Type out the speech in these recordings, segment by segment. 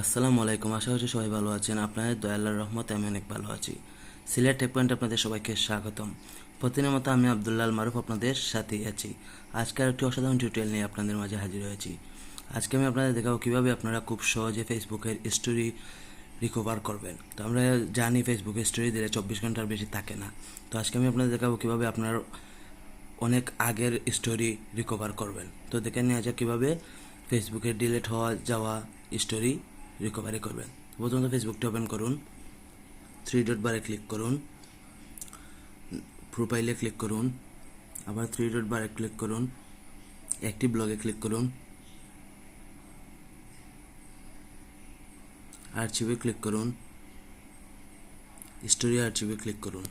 আসসালামু আলাইকুম। আশা করছি সবাই ভালো আছেন। আপনাদের দয়াল্লার রহমতে আমি অনেক ভালো আছি। সিলেট পয়েন্ট আপনাদের সবাইকে স্বাগতম। প্রতিদিনের মতো আমি আবদুল্লাল মারুফ আপনাদের সাথেই আছি। আজকে একটি অসাধারণ টিউটোরিয়াল নিয়ে আপনাদের মাঝে হাজির হয়েছি। আজকে আমি আপনাদের দেখাবো কীভাবে আপনারা খুব সহজে ফেসবুকের স্টোরি রিকভার করবেন। তো আমরা জানি ফেসবুকে স্টোরি দিলে চব্বিশ ঘণ্টার বেশি থাকে না। তো আজকে আমি আপনাদের দেখাবো কীভাবে আপনার অনেক আগের স্টোরি রিকভার করবেন। তো দেখে নেওয়া যাক কীভাবে ফেসবুকে ডিলিট হওয়া, যাওয়া স্টোরি রিকভারি করবেন। প্রথমত ফেসবুকটা ওপেন করুন। থ্রি ডট বারে ক্লিক করুন। প্রোফাইলে ক্লিক করুন। আবার থ্রি ডট বারে ক্লিক করুন। একটি ব্লগে ক্লিক করুন। আর্চিভে ক্লিক করুন। স্টোরি আর্চিভে ক্লিক করুন।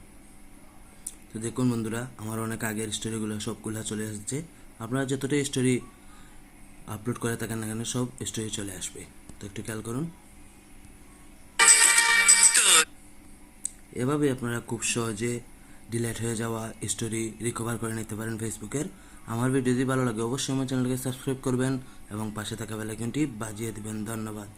তো দেখুন বন্ধুরা, আমার অনেক আগের স্টোরিগুলো সবগুলো চলে আসছে। আপনারা যতটা স্টোরি আপলোড করে থাকেন না কেন, সব স্টোরি চলে আসবে। তো একটু খেয়াল করুন। এভাবে আপনারা খুব সহজে ডিলেট হয়ে যাওয়া স্টোরি রিকভার করে নিতে পারেন ফেসবুকের আমার ভিডিও যদি ভালো লাগে অবশ্যই আমার চ্যানেলকে সাবস্ক্রাইব করবেন এবং পাশে থাকা বেলাইকনটি বাজিয়ে দেবেন। ধন্যবাদ।